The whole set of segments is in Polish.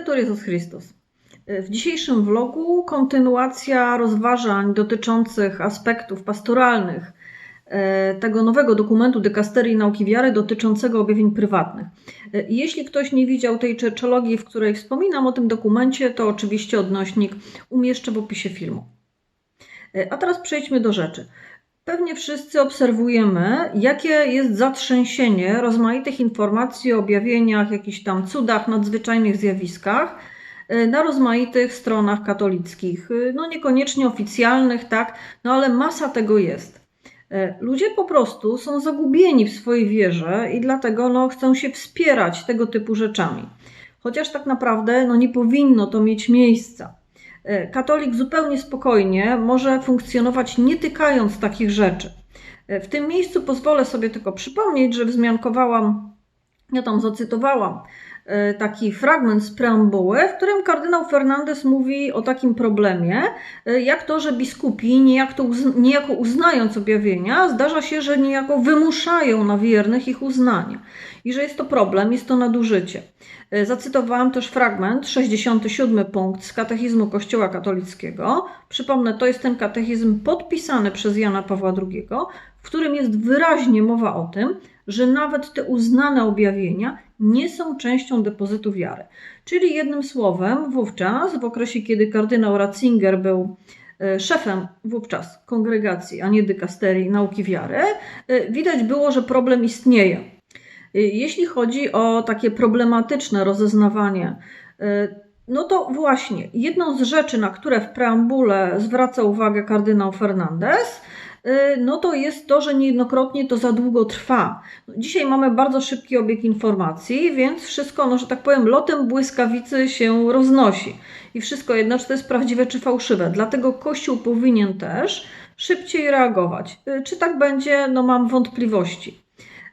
Laudetur Jezus Chrystus. W dzisiejszym vlogu kontynuacja rozważań dotyczących aspektów pastoralnych e, tego nowego dokumentu Dykasterii Nauki Wiary dotyczącego objawień prywatnych. E, Jeśli ktoś nie widział tej czeczologii, w której wspominam o tym dokumencie, to oczywiście odnośnik umieszczę w opisie filmu. E, A teraz przejdźmy do rzeczy. Pewnie wszyscy obserwujemy, jakie jest zatrzęsienie rozmaitych informacji o objawieniach, jakichś tam cudach, nadzwyczajnych zjawiskach y, na rozmaitych stronach katolickich. Y, No niekoniecznie oficjalnych, tak, no ale masa tego jest. Y, Ludzie po prostu są zagubieni w swojej wierze i dlatego no, chcą się wspierać tego typu rzeczami. Chociaż tak naprawdę no, nie powinno to mieć miejsca. E, Katolik zupełnie spokojnie może funkcjonować nie tykając takich rzeczy. E, W tym miejscu pozwolę sobie tylko przypomnieć, że wzmiankowałam, ja tam zacytowałam taki fragment z preambuły, w którym kardynał Fernandez mówi o takim problemie, e, jak to, że biskupi niejako, niejako uznając objawienia, zdarza się, że niejako wymuszają na wiernych ich uznanie. I że jest to problem, jest to nadużycie. E, Zacytowałam też fragment, 67 punkt z katechizmu Kościoła katolickiego. Przypomnę, to jest ten katechizm podpisany przez Jana Pawła II, w którym jest wyraźnie mowa o tym, że nawet te uznane objawienia nie są częścią depozytu wiary. Czyli jednym słowem, wówczas, w okresie kiedy kardynał Ratzinger był e, szefem wówczas kongregacji, a nie dykasterii nauki wiary, e, widać było, że problem istnieje. Jeśli chodzi o takie problematyczne rozeznawanie, no to właśnie jedną z rzeczy, na które w preambule zwraca uwagę kardynał Fernandez, no to jest to, że niejednokrotnie to za długo trwa. Dzisiaj mamy bardzo szybki obieg informacji, więc wszystko, no, że tak powiem, lotem błyskawicy się roznosi. I wszystko jedno, czy to jest prawdziwe, czy fałszywe. Dlatego Kościół powinien też szybciej reagować. Y, Czy tak będzie, no mam wątpliwości.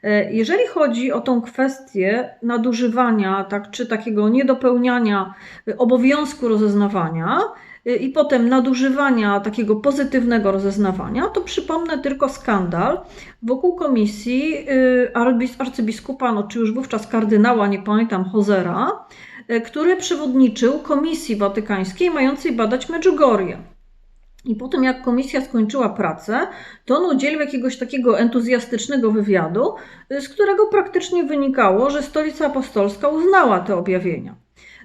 E, Jeżeli chodzi o tą kwestię nadużywania, tak, czy takiego niedopełniania y, obowiązku rozeznawania y, i potem nadużywania takiego pozytywnego rozeznawania, to przypomnę tylko skandal wokół komisji y, arcybiskupa, no, czy już wówczas kardynała, nie pamiętam, Hozera, y, który przewodniczył Komisji Watykańskiej mającej badać Medjugorje. I po tym, jak komisja skończyła pracę, to on udzielił jakiegoś takiego entuzjastycznego wywiadu, y, z którego praktycznie wynikało, że Stolica Apostolska uznała te objawienia.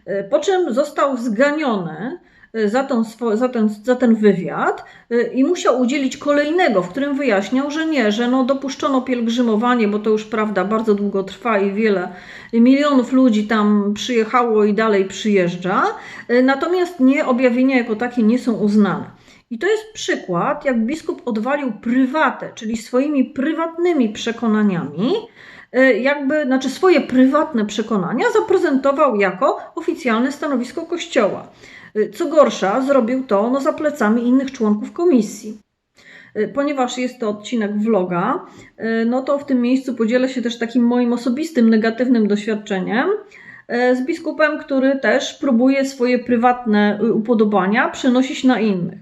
Y, Po czym został zganiony y, za, tą, za, ten, za ten wywiad y, i musiał udzielić kolejnego, w którym wyjaśniał, że nie, że no dopuszczono pielgrzymowanie, bo to już prawda bardzo długo trwa i wiele milionów ludzi tam przyjechało i dalej przyjeżdża, y, natomiast nie objawienia jako takie nie są uznane. I to jest przykład, jak biskup odwalił prywatę, czyli swoimi prywatnymi przekonaniami, y, jakby, znaczy swoje prywatne przekonania zaprezentował jako oficjalne stanowisko Kościoła. Y, Co gorsza, zrobił to no, za plecami innych członków komisji. Y, Ponieważ jest to odcinek vloga, no to w tym miejscu podzielę się też takim moim osobistym negatywnym doświadczeniem z biskupem, który też próbuje swoje prywatne y, upodobania przenosić na innych.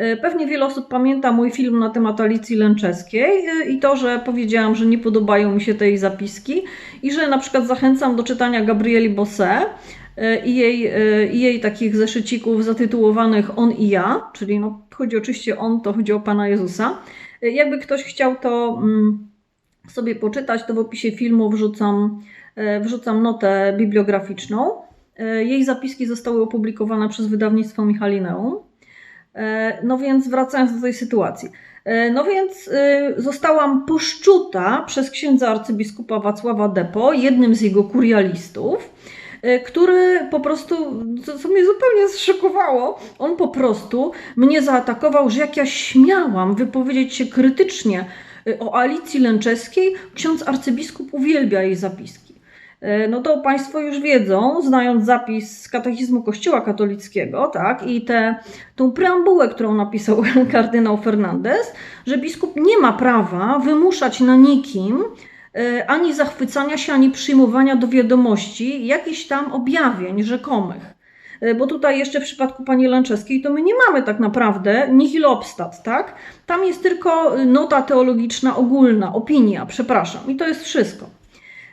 Y, Pewnie wiele osób pamięta mój film na temat Alicji Lęczeskiej y, i to, że powiedziałam, że nie podobają mi się tej zapiski i że na przykład zachęcam do czytania Gabrieli Bosse y, i jej, i jej takich zeszycików zatytułowanych On i ja, czyli no, chodzi oczywiście on, to chodzi o Pana Jezusa. Jakby ktoś chciał to mm, sobie poczytać, to w opisie filmu wrzucam, wrzucam notę bibliograficzną. Jej zapiski zostały opublikowane przez wydawnictwo Michalineum. E, No więc wracając do tej sytuacji. E, No więc y, zostałam poszczuta przez księdza arcybiskupa Wacława Depo, jednym z jego kurialistów, który po prostu, co, co mnie zupełnie zszokowało, on po prostu mnie zaatakował, że jak ja śmiałam wypowiedzieć się krytycznie o Alicji Lęczeskiej, ksiądz arcybiskup uwielbia jej zapiski. E, No to Państwo już wiedzą, znając zapis z katechizmu Kościoła katolickiego, tak, i tę tą preambułę, którą napisał kardynał Fernandez, że biskup nie ma prawa wymuszać na nikim e, ani zachwycania się, ani przyjmowania do wiadomości jakichś tam objawień rzekomych. E, Bo tutaj jeszcze w przypadku pani Lęczewskiej to my nie mamy tak naprawdę nihil obstat, tak? Tam jest tylko nota teologiczna ogólna, opinia, przepraszam, i to jest wszystko.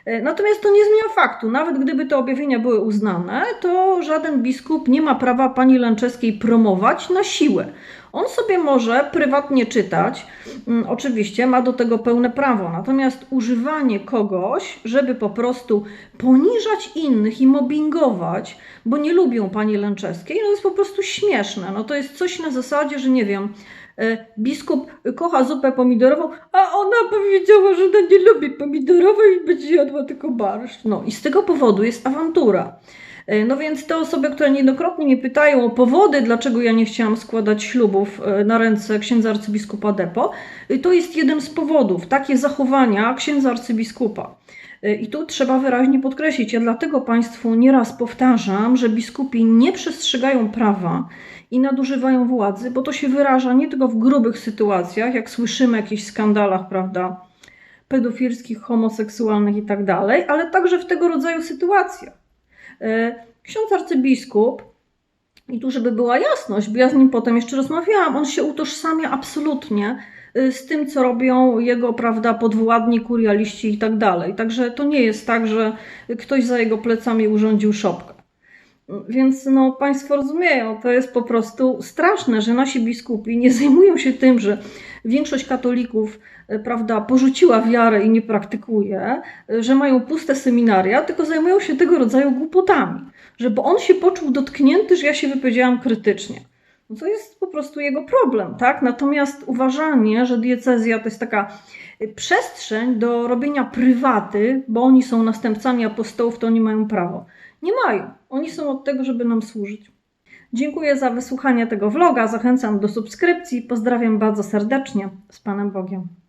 E, Natomiast to nie zmienia faktu, nawet gdyby te objawienia były uznane, to żaden biskup nie ma prawa pani Lęczeskiej promować na siłę. On sobie może prywatnie czytać, mm, oczywiście ma do tego pełne prawo, natomiast używanie kogoś, żeby po prostu poniżać innych i mobbingować, bo nie lubią pani Lęczeskiej, no to jest po prostu śmieszne. No to jest coś na zasadzie, że nie wiem, e, biskup kocha zupę pomidorową, a ona powiedziała, że ona nie lubi pomidorowej i będzie jadła tylko barszcz. No i z tego powodu jest awantura. E, No więc te osoby, które niejednokrotnie mnie pytają o powody, dlaczego ja nie chciałam składać ślubów e, na ręce księdza arcybiskupa Depo, e, to jest jeden z powodów, takie zachowania księdza arcybiskupa. I tu trzeba wyraźnie podkreślić, ja dlatego Państwu nieraz powtarzam, że biskupi nie przestrzegają prawa i nadużywają władzy, bo to się wyraża nie tylko w grubych sytuacjach, jak słyszymy o jakichś skandalach, prawda, pedofilskich, homoseksualnych i tak dalej, ale także w tego rodzaju sytuacjach. E, Ksiądz arcybiskup, i tu żeby była jasność, bo ja z nim potem jeszcze rozmawiałam, on się utożsamia absolutnie y, z tym, co robią jego, prawda, podwładni, kurialiści i tak dalej. Także to nie jest tak, że ktoś za jego plecami urządził szopkę. Więc no, Państwo rozumieją, to jest po prostu straszne, że nasi biskupi nie zajmują się tym, że większość katolików e, prawda, porzuciła wiarę i nie praktykuje, e, że mają puste seminaria, tylko zajmują się tego rodzaju głupotami. Żeby on się poczuł dotknięty, że ja się wypowiedziałam krytycznie. No to jest po prostu jego problem, tak? Natomiast uważanie, że diecezja to jest taka przestrzeń do robienia prywaty, bo oni są następcami apostołów, to oni mają prawo. Nie mają. Oni są od tego, żeby nam służyć. Dziękuję za wysłuchanie tego vloga. Zachęcam do subskrypcji. Pozdrawiam bardzo serdecznie. Z Panem Bogiem.